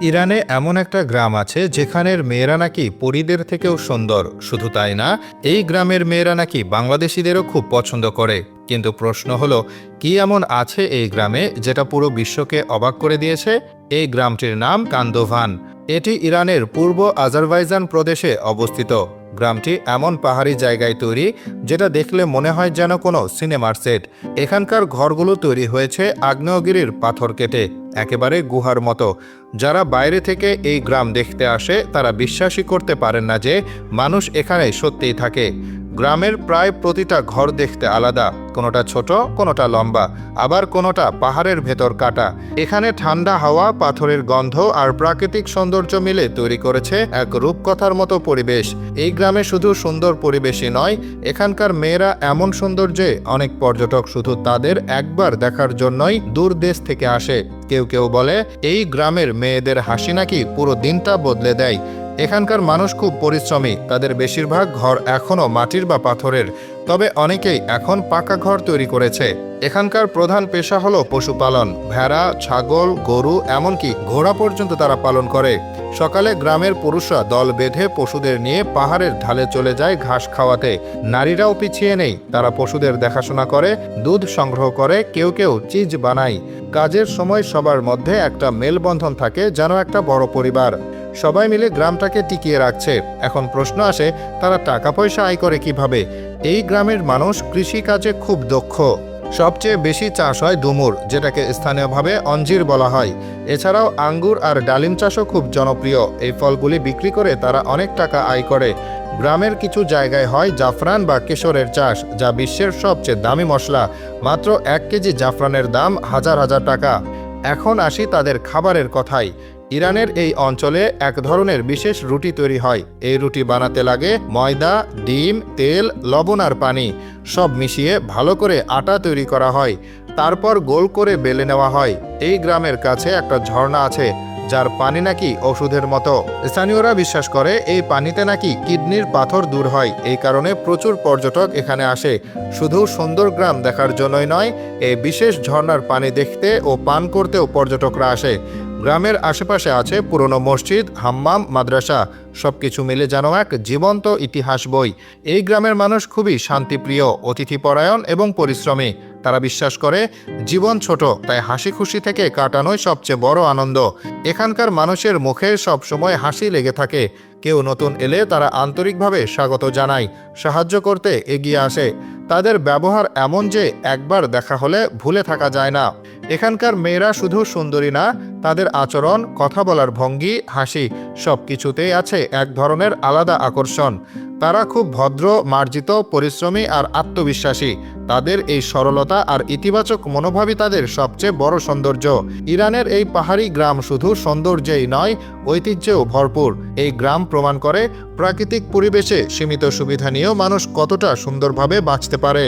ইরানে এমন একটা গ্রাম আছে যেখানের মেয়েরা নাকি পরীদের থেকেও সুন্দর। শুধু তাই না, এই গ্রামের মেয়েরা নাকি বাংলাদেশিদেরও খুব পছন্দ করে। কিন্তু প্রশ্ন হলো, কি এমন আছে এই গ্রামে যেটা পুরো বিশ্বকে অবাক করে দিয়েছে? এই গ্রামটির নাম কান্দোভান। এটি ইরানের পূর্ব আজারবাইজান প্রদেশে অবস্থিত। গ্রামটি এমন পাহাড়ি জায়গায় তৈরি, যেটা দেখলে মনে হয় যেন কোনো সিনেমার সেট। এখানকার ঘরগুলো তৈরি হয়েছে আগ্নেয়গিরির পাথর কেটে, একেবারে গুহার মতো। যারা বাইরে থেকে এই গ্রাম দেখতে আসে, তারা বিশ্বাসই করতে পারেন না যে মানুষ এখানে সত্যিই থাকে। গ্রামের প্রায় প্রতিটা ঘর দেখতে আলাদা, কোনোটা ছোট, কোনোটা লম্বা, আবার কোনোটা পাহাড়ের ভেতর কাটা। এখানে ঠান্ডা হাওয়া, পাথরের গন্ধ আর প্রাকৃতিক সৌন্দর্য মিলে তৈরি করেছে এক রূপকথার মতো পরিবেশ। এই গ্রামে শুধু সুন্দর পরিবেশই নয়, এখানকার মেয়েরা এমন সৌন্দর্যে অনেক পর্যটক শুধু তাদের একবার দেখার জন্যই দূর দেশ থেকে আসে। কেউ কেউ বলে, এই গ্রামের মেয়েদের হাসি নাকি পুরো দিনটা বদলে দেয়। এখানকার মানুষ খুব পরিশ্রমী। তাদের বেশিরভাগ ঘর এখনও মাটির বা পাথরের। তবে অনেকেই এখন পাকা ঘর তৈরি করেছে। এখানকার প্রধান পেশা হলো পশুপালন। ভেড়া, ছাগল, গরু, এমনকি ঘোড়া পর্যন্ত তারা পালন করে। সকালে গ্রামের পুরুষরা দল বেঁধে পশুদের নিয়ে পাহাড়ের ঢালে চলে যায় ঘাস খাওয়াতে। নারীরাও পিছিয়ে নেই। তারা পশুদের দেখাশোনা করে, দুধ সংগ্রহ করে, কেউ কেউ চিজ বানায়। কাজের সময় সবার মধ্যে একটা মেলবন্ধন থাকে, যেন একটা বড় পরিবার। সবাই মিলে গ্রামটাকে টিকিয়ে রাখছে। এখন প্রশ্ন আসে, তারা টাকা পয়সা আয় করে কীভাবে? এই গ্রামের মানুষ কৃষি কাজে খুব দক্ষ। সবচেয়ে বেশি চাষ হয় ডুমুর, যেটাকে স্থানীয়ভাবে অঞ্জির বলা হয়। এছাড়াও আঙ্গুর আর ডালিম চাষও খুব জনপ্রিয়। এই ফলগুলি বিক্রি করে তারা অনেক টাকা আয় করে। গ্রামের কিছু জায়গায় হয় জাফরান বা কেশরের চাষ, যা বিশ্বের সবচেয়ে দামি মশলা। মাত্র এক কেজি জাফরানের দাম হাজার হাজার টাকা। এখন আসি তাদের খাবারের কথাই ইরানের এই অঞ্চলে এক ধরনের বিশেষ রুটি তৈরি হয়। এই রুটি বানাতে লাগে ময়দা, ডিম, তেল, লবণ আর পানি। সব মিশিয়ে ভালো করে আটা তৈরি করা হয়। তারপর গোল করে বেলে নেওয়া হয়। এই গ্রামের কাছে একটা ঝর্ণা আছে, যার পানি নাকি ওষুধের মতো। স্থানীয়রা বিশ্বাস করে এই পানিতে নাকি কিডনির পাথর দূর হয়। এই কারণে প্রচুর পর্যটক এখানে আসে। শুধু সুন্দর গ্রাম দেখার জন্যই নয়, এই বিশেষ ঝর্ণার পানি দেখতে ও পান করতেও পর্যটকরা আসে। গ্রামের আশেপাশে আছে পুরনো মসজিদ, হাম্মাম, মাদ্রাসা। সবকিছু মিলে যেন এক জীবন্ত ইতিহাস বই। এই গ্রামের মানুষ খুবই শান্তিপ্রিয়, অতিথিপরায়ণ এবং পরিশ্রমী। তারা বিশ্বাস করে, জীবন ছোট, তাই হাসি খুশি থেকে কাটানোই সবচেয়ে বড় আনন্দ। এখানকার মানুষের মুখে সবসময় হাসি লেগে থাকে। কেউ নতুন এলে তারা আন্তরিকভাবে স্বাগত জানায়, সাহায্য করতে এগিয়ে আসে। তাদের ব্যবহার এমন যে একবার দেখা হলে ভুলে থাকা যায় না। এখানকার মেয়েরা শুধু সুন্দরী না, তাদের আচরণ, কথা বলার ভঙ্গি, হাসি সব কিছুতেই আছে এক ধরনের আলাদা আকর্ষণ। তারা খুব ভদ্র, মার্জিত, পরিশ্রমী আর আত্মবিশ্বাসী। তাদের এই সরলতা আর ইতিবাচক মনোভাবই তাদের সবচেয়ে বড় সৌন্দর্য। ইরানের এই পাহাড়ি গ্রাম শুধু সৌন্দর্যেই নয়, ঐতিহ্যেও ভরপুর। এই গ্রাম প্রমাণ করে প্রাকৃতিক পরিবেশে সীমিত সুবিধা নিয়েও মানুষ কতটা সুন্দরভাবে বাঁচতে পারে।